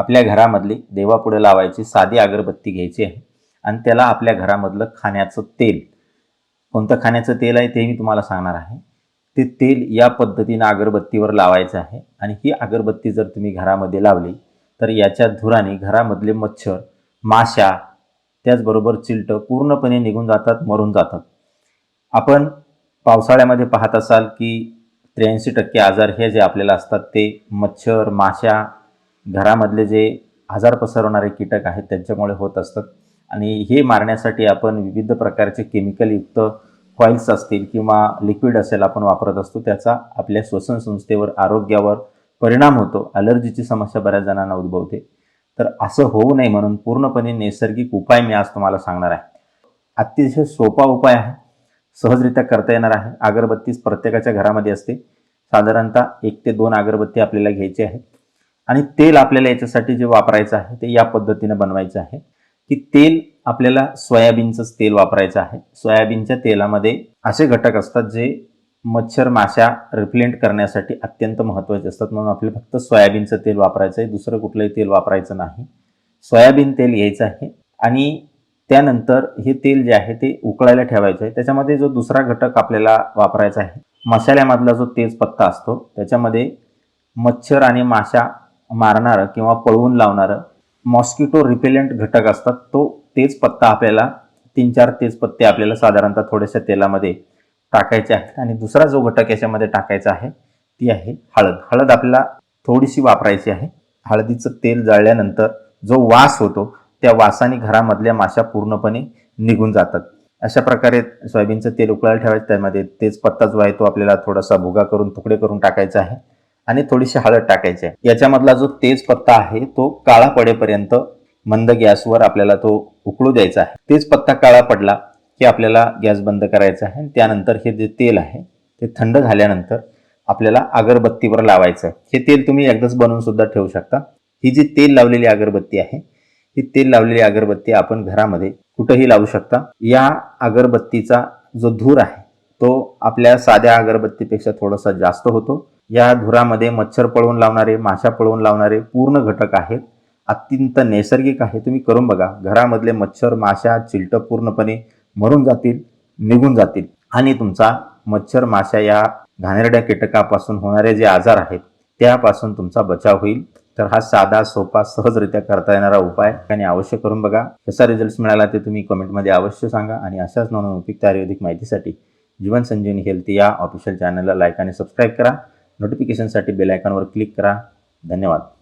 आपल्या घरामधली देवापुढे लावायची साधी अगरबत्ती घ्यायची आहे आणि त्याला आपल्या घरामधलं खाण्याचं तेल. कोणतं खाण्याचं तेल आहे ते मी तुम्हाला सांगणार आहे. ते तेल या पद्धतीनं अगरबत्तीवर लावायचं आहे आणि ही अगरबत्ती जर तुम्ही घरामध्ये लावली तर याच्या धुराने घरामधले मच्छर माशा त्याचबरोबर चिलटं पूर्णपणे निघून जातात मरून जातात. आपण पावसाळ्यामध्ये पाहत असाल की त्र्याऐंशी टक्के आजार हे जे आपल्याला असतात ते मच्छर माशा घरामधले जे आजार पसरवणारे कीटक आहेत त्यांच्यामुळे होत असतात. आणि हे मारण्यासाठी आपण विविध प्रकारचे केमिकलयुक्त कॉईल्स असतील किंवा लिक्विड असेल आपण वापरत असतो त्याचा आपल्या श्वसन संस्थेवर आरोग्यावर परिणाम होतो. अलर्जीची समस्या बऱ्याच जणांना उद्भवते. तर असं होऊ नये म्हणून पूर्णपणे नैसर्गिक उपाय मी आज तुम्हाला सांगणार आहे. अतिशय सोपा उपाय आहे. सहजरित्या करता येणार आहे. अगरबत्तीच प्रत्येकाच्या घरामध्ये असते. साधारणतः एक ते दोन अगरबत्ती आपल्याला घ्यायची आहे. आणि तेल आपल्याला याच्यासाठी जे वापरायचं आहे ते या पद्धतीनं बनवायचं आहे की तेल आपल्याला सोयाबीनचंच तेल वापरायचं आहे. सोयाबीनच्या तेलामध्ये असे घटक असतात जे मच्छर माशा रिप्लेंट करण्यासाठी अत्यंत महत्त्वाचे असतात. म्हणून आपल्याला फक्त सोयाबीनचं तेल वापरायचं आहे दुसरं कुठलंही तेल वापरायचं नाही. सोयाबीन तेल घ्यायचं आहे आणि त्यानंतर हे तेल जे आहे ते उकळायला ठेवायचं आहे. त्याच्यामध्ये जो दुसरा घटक आपल्याला वापरायचा आहे मसाल्यामधला जो तेजपत्ता असतो त्याच्यामध्ये मच्छर आणि माशा मारणारं किंवा पळवून लावणारं मॉस्किटो रिपेलेंट घटक असतात तो तेजपत्ता आपल्याला तीन चार तेजपत्ते आपल्याला साधारणतः थोड्याशा तेलामध्ये टाकायचे आहेत आणि दुसरा जो घटक याच्यामध्ये टाकायचा आहे ती आहे हळद. हळद आपल्याला थोडीशी वापरायची आहे. हळदीचं तेल जाळल्यानंतर जो वास होतो त्या वासाने घरामधल्या माशा पूर्णपणे निघून जातात. अशा प्रकारे सोयाबीनचं तेल उकळायला ठेवायचं त्यामध्ये तेजपत्ता जो आहे तो आपल्याला थोडासा भुगा करून तुकडे करून टाकायचा आहे. आणि थोडीशी हळद टाकायची आहे. याच्यामधला जो तेज पत्ता आहे तो काळा पडेपर्यंत मंद गॅसवर आपल्याला तो उकळू द्यायचा आहे. तेज पत्ता काळा पडला की आपल्याला गॅस बंद करायचा आहे त्यानंतर हे जे तेल आहे ते थंड झाल्यानंतर आपल्याला अगरबत्तीवर लावायचं आहे. हे तेल तुम्ही एकदाच बनवून सुद्धा ठेवू शकता. ही जी तेल लावलेली अगरबत्ती आहे ही तेल लावलेली अगरबत्ती आपण घरामध्ये कुठंही लावू शकता. या अगरबत्तीचा जो धूर आहे तो आपल्या साध्या अगरबत्तीपेक्षा थोडासा जास्त होतो. या धुरामध्ये मच्छर पळवून लावणारे माशा पळवून लावणारे पूर्ण घटक आहेत. अत्यंत नैसर्गिक आहे. तुम्ही करून बघा. घरामधले मच्छर माशा चिलटं पूर्णपणे मरून जातील निघून जातील. आणि तुमचा मच्छर माशा या घाणेरड्या कीटकापासून होणारे जे आजार आहेत त्यापासून तुमचा बचाव होईल. तर हा साधा सोपा सहजरित्या करता येणारा उपाय आणि अवश्य करून बघा. कसा रिझल्ट मिळाला ते तुम्ही कमेंटमध्ये अवश्य सांगा आणि अशाच नवनवीन उपयुक्त आयुर्वेदिक माहितीसाठी जीवन संजीवनी हेल्थ या ऑफिशियल चॅनलला लाईक आणि सबस्क्राईब करा. नोटिफिकेशनसाठी बेल आयकॉनवर क्लिक करा. धन्यवाद.